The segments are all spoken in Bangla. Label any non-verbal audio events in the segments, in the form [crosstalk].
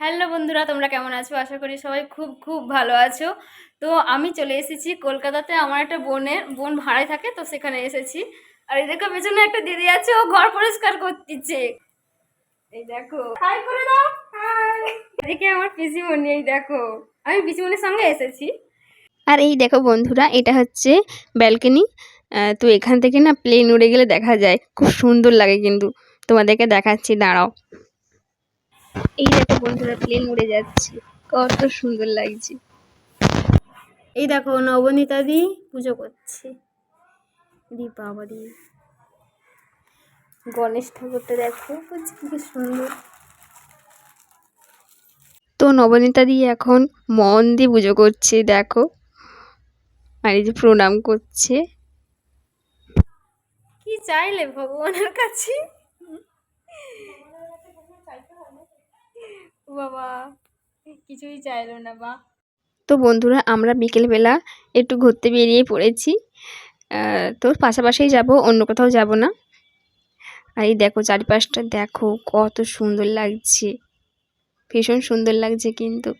হ্যালো বন্ধুরা, তোমরা কেমন আছো? আশা করি সবাই খুব খুব ভালো আছো। তো আমি চলে এসেছি কলকাতাতে, আমার একটা বোনের, বোন ভাড়ায় থাকে, তো সেখানে এসেছি। আর এই দেখো, পেছনে একটা দিদি আছে, ও ঘর পরিষ্কার করতেছে। এই দেখো। হাই করে দাও। এদিকে আমার পিসিমণি, এই দেখো। আমি পিসিমণির সঙ্গে এসেছি। আর এই দেখো বন্ধুরা, এটা হচ্ছে ব্যালকনি। তো এখান থেকে না প্লেন উড়ে গেলে দেখা যায়। খুব সুন্দর লাগে কিন্তু। তোমাদেরকে দেখাচ্ছি, দাঁড়াও। এই দেখো বন্ধুরা প্লেন উড়ে যাচ্ছে। কত সুন্দর লাগছে। এই দেখো নবনীতা দি পুজো করছে। দীপাবলি। গণেশ ঠাকুরটা দেখো কি সুন্দর। তো নবনীতা দিয়ে এখন মন দিয়ে পুজো করছে দেখো। আর এই যে প্রণাম করছে। কি চাইলে ভগবানের কাছে? বাবা। কিছুই চাইলো না, বা। তো বন্ধুরা, আমরা বিকেলবেলা একটু ঘুরতে বেরিয়ে পড়েছি। তো পাশাপাশিই যাব, অন্য কোথাও যাব না। আর এই দেখো, চারিপাশটা দেখো, কত সুন্দর লাগছে। ভীষণ সুন্দর লাগছে কিন্তু।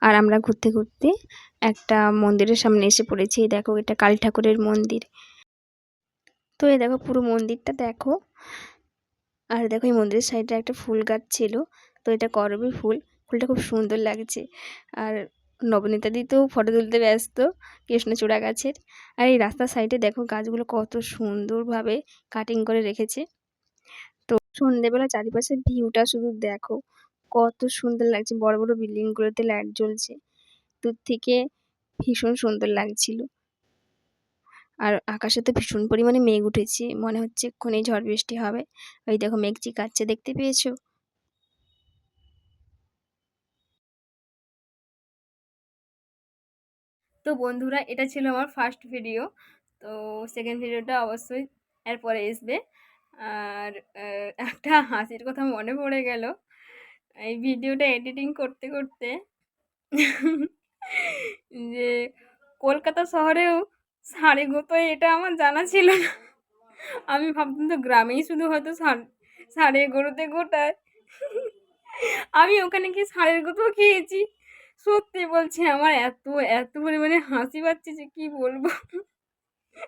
আর আমরা ঘুরতে ঘুরতে একটা মন্দিরের সামনে এসে পড়েছি। এই দেখো, এটা কালী ঠাকুরের মন্দির। তো এই দেখো, পুরো মন্দিরটা দেখো। আর দেখো এই মন্দিরের সাইডে একটা ফুল গাছ ছিল, তো এটা করবী ফুল। ফুলটা খুব সুন্দর লাগছে। আর নবনীতা দি তো ফটো তুলতে ব্যস্ত, কৃষ্ণচূড়া গাছের। আর এই রাস্তার সাইডে দেখো গাছগুলো কত সুন্দরভাবে কাটিং করে রেখেছে। তো সন্ধেবেলা চারিপাশের ভিউটা শুধু দেখো, কত সুন্দর লাগছে। বড় বড় বিল্ডিংগুলোতে লাইট জ্বলছে। দূর থেকে ভীষণ সুন্দর লাগছিল। আর আকাশে তো ভীষণ পরিমাণে মেঘ উঠেছে। মনে হচ্ছে এক্ষুনি ঝড় বৃষ্টি হবে। ওই দেখো মেঘ চিকাচ্ছে দেখতে পেয়েছ? তো বন্ধুরা, এটা ছিল আমার ফার্স্ট ভিডিও তো সেকেন্ড ভিডিওটা অবশ্যই এরপরে আসবে। আর একটা হাসির কথা মনে পড়ে গেল। এই ভিডিওটা এডিটিং করতে করতে যে কলকাতা শহরেও শাড়ি গোতোয় এটা আমার জানা ছিল না। আমি ভাবতাম তো গ্রামেই শুধু হয়তো শাড়ি গরুতে গোটায়। আমি ওখানে গিয়ে শাড়ির গুঁতো খেয়েছি। সত্যি বলছি, আমার এত এত পরিমাণে হাসি পাচ্ছে যে কী বলব।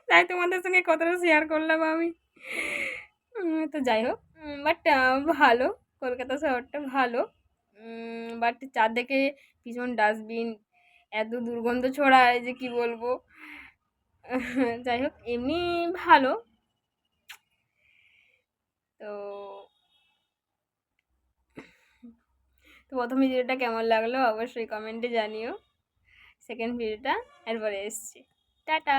তাই তোমাদের সঙ্গে কতটা শেয়ার করলাম আমি। তো যাই হোক বাট ভালো, কলকাতা শহরটা ভালো। বাট চারদিকে ভীষণ ডাস্টবিন এত দুর্গন্ধ ছড়ায় যে কি বলব। [laughs] যাই হোক, এমনি ভালো। তো তো প্রথম ভিডিওটা কেমন লাগল অবশ্যই কমেন্টে জানিও। সেকেন্ড ভিডিওটা এরপরে এসছি। টাটা!